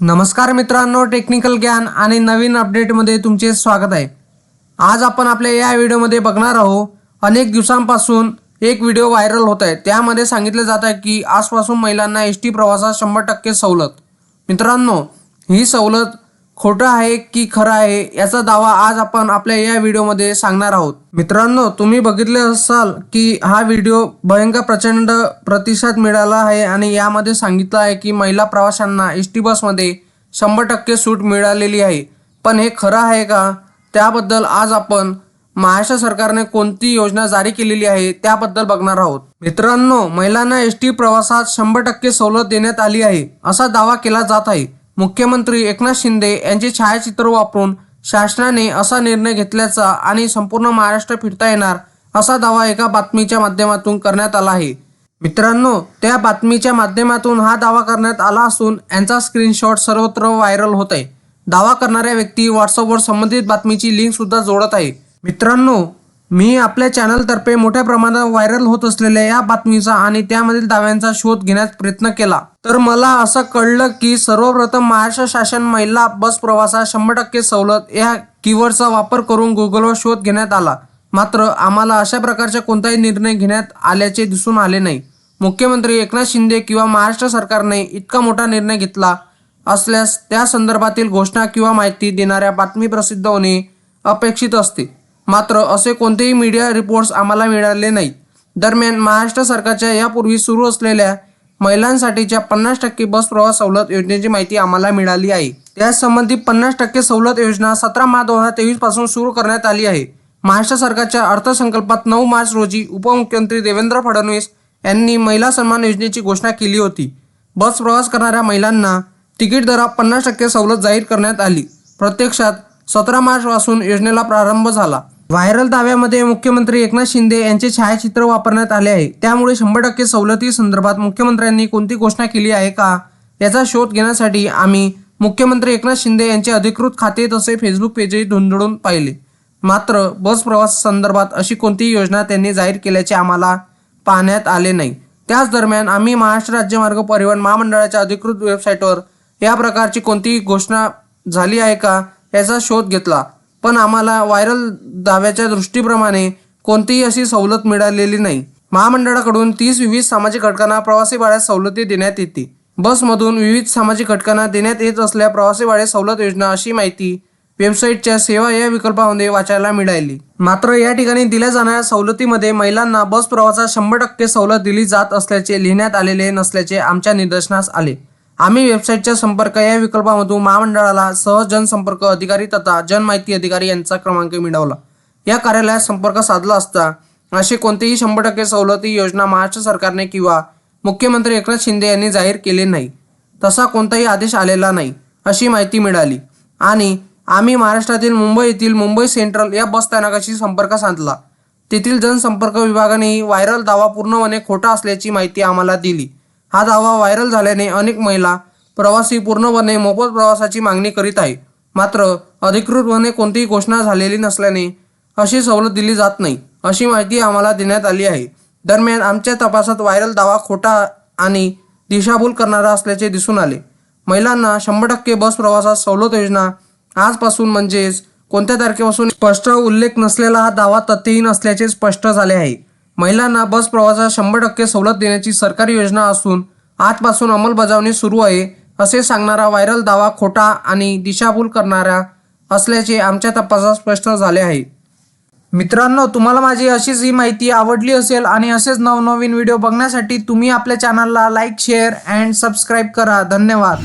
नमस्कार मित्रांनो टेक्निकल ज्ञान आणि नवीन अपडेटमध्ये तुमचे स्वागत आहे. आज आपण आपल्या या व्हिडिओमध्ये बघणार आहोत अनेक दिवसांपासून एक व्हिडिओ व्हायरल होत आहे. त्यामध्ये सांगितलं जात आहे की आजपासून महिलांना एस टी प्रवासात शंभर टक्के सवलत. मित्रांनो ही सवलत खोटं आहे की खरं आहे याचा दावा आज आपण आपल्या या व्हिडिओमध्ये सांगणार आहोत. मित्रांनो तुम्ही बघितले असाल की हा व्हिडिओ भयंकर प्रचंड प्रतिसाद मिळाला आहे आणि यामध्ये सांगितलं आहे की महिला प्रवाशांना एस टी बसमध्ये शंभर टक्के सूट मिळालेली आहे. पण हे खरं आहे का? त्याबद्दल आज आपण महाराष्ट्र सरकारने कोणती योजना जारी केलेली आहे त्याबद्दल बघणार आहोत. मित्रांनो महिलांना एस टी प्रवासात शंभर टक्के सवलत देण्यात आली आहे असा दावा केला जात आहे. मुख्यमंत्री एकनाथ शिंदे यांचे छायाचित्र वापरून शासनाने असा निर्णय घेतल्याचा आणि संपूर्ण महाराष्ट्र फिरता येणार असा दावा एका बातमीच्या माध्यमातून करण्यात आला आहे. मित्रांनो त्या बातमीच्या माध्यमातून हा दावा करण्यात आला असून यांचा स्क्रीनशॉट सर्वत्र व्हायरल होत आहे दावा करणाऱ्या व्यक्ती व्हॉट्सअपवर संबंधित बातमीची लिंक सुद्धा जोडत आहे. मित्रांनो मी आपल्या चॅनलतर्फे मोठ्या प्रमाणात व्हायरल होत असलेल्या या बातमीचा आणि त्यामधील दाव्यांचा शोध घेण्याचा प्रयत्न केला. तर मला असं कळलं की सर्वप्रथम महाराष्ट्र शासन महिला बस प्रवासात शंभर टक्के सवलत या कीवर्डचा वापर करून गुगलवर शोध घेण्यात आला. मात्र आम्हाला अशा प्रकारचा कोणताही निर्णय घेण्यात आल्याचे दिसून आले नाही. मुख्यमंत्री एकनाथ शिंदे किंवा महाराष्ट्र सरकारने इतका मोठा निर्णय घेतला असल्यास त्या संदर्भातील घोषणा किंवा माहिती देणाऱ्या बातमी प्रसिद्ध होणे अपेक्षित असते. मात्र असे कोणतेही मीडिया रिपोर्ट्स आम्हाला मिळाले नाहीत. दरम्यान महाराष्ट्र सरकारच्या यापूर्वी सुरू असलेल्या महिलांसाठीच्या पन्नास टक्के बस प्रवास सवलत योजनेची माहिती आम्हाला मिळाली आहे. त्यासंबंधी पन्नास टक्के सवलत योजना सतरा मार्च दोन हजार तेवीसपासून सुरू करण्यात आली आहे. महाराष्ट्र सरकारच्या अर्थसंकल्पात नऊ मार्च रोजी उपमुख्यमंत्री देवेंद्र फडणवीस यांनी महिला सन्मान योजनेची घोषणा केली होती. बस प्रवास करणाऱ्या महिलांना तिकीट दरात पन्नास टक्के सवलत जाहीर करण्यात आली. प्रत्यक्षात सतरा मार्च पासून योजनेला प्रारंभ झाला. व्हायरल दाव्यामध्ये मुख्यमंत्री एकनाथ शिंदे यांचे छायाचित्र वापरण्यात आले आहे. त्यामुळे शंभर टक्के सवलती संदर्भात मुख्यमंत्र्यांनी कोणती घोषणा केली आहे का? याचा शोध घेण्यासाठी आम्ही मुख्यमंत्री एकनाथ शिंदे यांचे अधिकृत खाते तसे फेसबुक पेजही धुंदडून पाहिले. मात्र बस प्रवास संदर्भात अशी कोणतीही योजना त्यांनी जाहीर केल्याचे आम्हाला पाहण्यात आले नाही. त्याच दरम्यान आम्ही महाराष्ट्र राज्य मार्ग परिवहन महामंडळाच्या अधिकृत वेबसाईटवर या प्रकारची कोणतीही घोषणा झाली आहे का याचा शोध घेतला. पण आम्हाला व्हायरल दाव्याच्या दृष्टीप्रमाणे कोणतीही अशी सवलत मिळालेली नाही. महामंडळाकडून तीस विविध सामाजिक घटकांना प्रवासी भाड्यात सवलती देण्यात येते बसमधून विविध सामाजिक घटकांना देण्यात येत असल्या प्रवासी भाडे सवलत योजना अशी माहिती वेबसाईटच्या सेवा या विकल्पामध्ये वाचायला मिळाली. मात्र या ठिकाणी दिल्या जाणाऱ्या सवलतीमध्ये महिलांना बस प्रवासात शंभर टक्के सवलत दिली जात असल्याचे लिहिण्यात आलेले नसल्याचे आमच्या निदर्शनास आले. आम्ही वेबसाईटच्या संपर्क या विकल्पामधून महामंडळाला सह जनसंपर्क अधिकारी तथा जनमाहिती अधिकारी यांचा क्रमांक मिळवला. या कार्यालयात संपर्क साधला असता असे कोणतेही शंभर टक्के सवलती योजना महाराष्ट्र सरकारने किंवा मुख्यमंत्री एकनाथ शिंदे यांनी जाहीर केले नाही. तसा कोणताही आदेश आलेला नाही अशी माहिती मिळाली. आणि आम्ही महाराष्ट्रातील मुंबई येथील मुंबई सेंट्रल या बस स्थानकाशी संपर्क साधला. तेथील जनसंपर्क विभागानेही व्हायरल दावा पूर्णपणे खोटा असल्याची माहिती आम्हाला दिली. हा दावा व्हायरल झाल्याने अनेक महिला प्रवासी पूर्णपणे मोफत प्रवासाची मागणी करीत आहे. मात्र अधिकृतपणे कोणतीही घोषणा झालेली नसल्याने अशी सवलत दिली जात नाही अशी माहिती आम्हाला देण्यात आली आहे. दरम्यान आमच्या तपासात व्हायरल दावा खोटा आणि दिशाभूल करणारा असल्याचे दिसून आले. महिलांना शंभर टक्के बस प्रवासात सवलत योजना आजपासून म्हणजेच कोणत्या तारखेपासून स्पष्ट उल्लेख नसलेला हा दावा तथ्यहीन असल्याचे स्पष्ट झाले आहे. महिलांना बस प्रवासात शंभर टक्के सवलत देण्याची सरकारी योजना असून आजपासून अंमलबजावणी सुरू आहे असे सांगणारा व्हायरल दावा खोटा आणि दिशाभूल करणारा असल्याचे आमच्या तपासात स्पष्ट झाले आहे. मित्रांनो तुम्हाला माझी अशीच ही माहिती आवडली असेल आणि असेच नवनवीन व्हिडिओ बघण्यासाठी तुम्ही आपल्या चॅनलला लाईक शेअर अँड सबस्क्राईब करा. धन्यवाद.